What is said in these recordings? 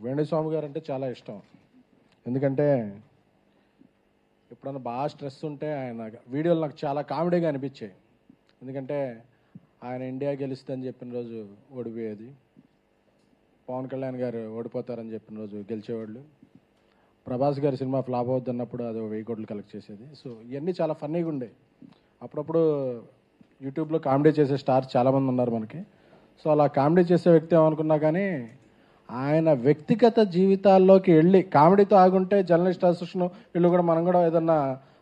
వేణుస్వామి గారు అంటే చాలా ఇష్టం. ఎందుకంటే ఎప్పుడన్నా బాగా స్ట్రెస్ ఉంటే ఆయన వీడియోలు నాకు చాలా కామెడీగా అనిపించాయి. ఎందుకంటే ఆయన ఇండియా గెలుస్తుందని చెప్పిన రోజు ఓడిపోయేది. పవన్ కళ్యాణ్ గారు ఓడిపోతారని చెప్పిన రోజు గెలిచేవాళ్ళు. ప్రభాస్ గారి సినిమా ఫ్లాప్ అవుద్ది అన్నప్పుడు అది వెయ్యి కోట్లు కలెక్ట్ చేసేది. సో ఇవన్నీ చాలా ఫన్నీగా ఉండే. అప్పుడప్పుడు యూట్యూబ్లో కామెడీ చేసే స్టార్స్ చాలామంది ఉన్నారు మనకి. సో అలా కామెడీ చేసే వ్యక్తి ఏమనుకున్నా కానీ ఆయన వ్యక్తిగత జీవితాల్లోకి వెళ్ళి కామెడీతో ఆగుంటే జర్నలిస్ట్ అసోసియేషన్ వీళ్ళు కూడా మనం కూడా ఏదన్నా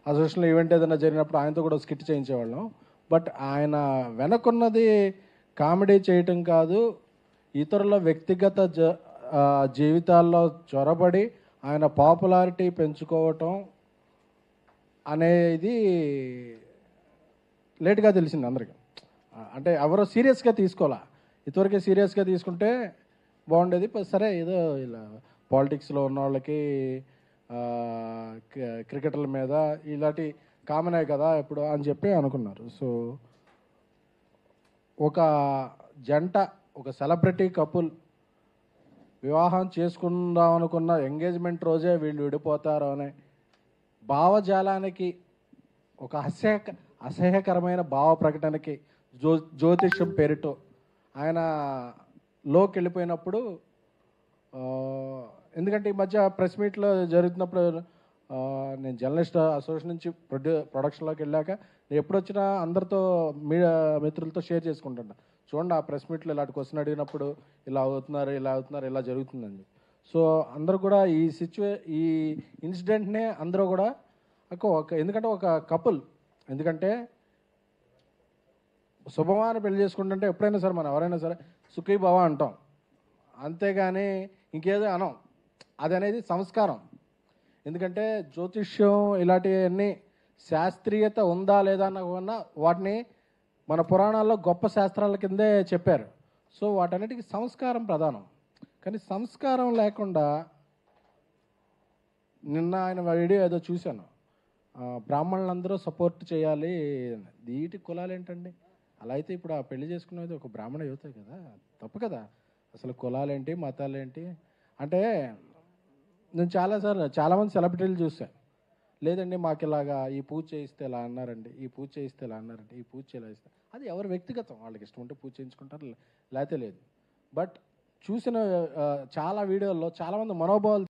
అసోసియేషన్ ఈవెంట్ ఏదైనా జరిగినప్పుడు ఆయనతో కూడా స్కిట్ చేయించేవాళ్ళం. బట్ ఆయన వెనకున్నది కామెడీ చేయటం కాదు ఇతరుల వ్యక్తిగత జ జీవితాల్లో చొరబడి ఆయన పాపులారిటీ పెంచుకోవటం అనేది లేట్గా తెలిసింది అందరికీ. అంటే ఎవరో సీరియస్గా తీసుకోవాలా? ఇంతవరకే సీరియస్గా తీసుకుంటే బాగుండేది. సరే ఏదో ఇలా పాలిటిక్స్లో ఉన్న వాళ్ళకి క్రికెటర్ల మీద ఇలాంటి కామనే కదా ఇప్పుడు అని చెప్పి అనుకున్నారు. సో ఒక జంట ఒక సెలబ్రిటీ కపుల్ వివాహం చేసుకుందాం అనుకున్న ఎంగేజ్మెంట్ రోజే వీళ్ళు విడిపోతారు అనే భావజాలానికి ఒక అసహ్య అసహ్యకరమైన భావ ప్రకటనకి జ్యో జ్యోతిష్యం పేరుతో ఆయన లోకి వెళ్ళిపోయినప్పుడు ఎందుకంటే ఈ మధ్య ప్రెస్ మీట్లో జరుగుతున్నప్పుడు నేను జర్నలిస్ట్ అసోసియేషన్ నుంచి ప్రొడ్యూ ప్రొడక్షన్లోకి వెళ్ళాక నేను ఎప్పుడు వచ్చినా అందరితో మీడియా మిత్రులతో షేర్ చేసుకుంటాను చూడండి ఆ ప్రెస్ మీట్లో ఇలాంటి క్వశ్చన్ అడిగినప్పుడు ఇలా అవుతున్నారు ఇలా అవుతున్నారు ఇలా జరుగుతుందని సో అందరూ కూడా ఈ సిచ్యువే ఈ ఇన్సిడెంట్నే అందరూ కూడా ఒక ఎందుకంటే ఒక కపుల్. ఎందుకంటే శుభమాన పెళ్ళి చేసుకుంటుంటే ఎప్పుడైనా సరే మనం ఎవరైనా సరే సుఖీ భవ అంటాం. అంతేగాని ఇంకేదో అనం అది అనేది సంస్కారం. ఎందుకంటే జ్యోతిష్యం ఇలాంటివన్నీ శాస్త్రీయత ఉందా లేదా అన్న వాటిని మన పురాణాల్లో గొప్ప శాస్త్రాల కిందే చెప్పారు. సో వాటన్నిటికీ సంస్కారం ప్రధానం. కానీ సంస్కారం లేకుండా నిన్న ఆయన వీడియో ఏదో చూశాను. బ్రాహ్మణులందరూ సపోర్ట్ చేయాలి. వీటి కులాలు ఏంటండి అలా అయితే ఇప్పుడు ఆ పెళ్ళి చేసుకునేది ఒక బ్రాహ్మణ యువత కదా? తప్పు కదా? అసలు కులాలేంటి మతాలేంటి? అంటే నేను చాలాసార్లు చాలామంది సెలబ్రిటీలు చూసాను లేదండి మాకు ఇలాగా ఈ పూజ చేయిస్తే ఇలా అన్నారండి ఈ పూజ చేయిస్తే ఇలా అన్నారండి ఈ పూజ ఇలా ఇస్తే అది ఎవరి వ్యక్తిగతం. వాళ్ళకి ఇష్టం ఉంటే పూజ చేయించుకుంటారు లేకపోతే లేదు. బట్ చూసిన చాలా వీడియోల్లో చాలామంది మనోభావాలు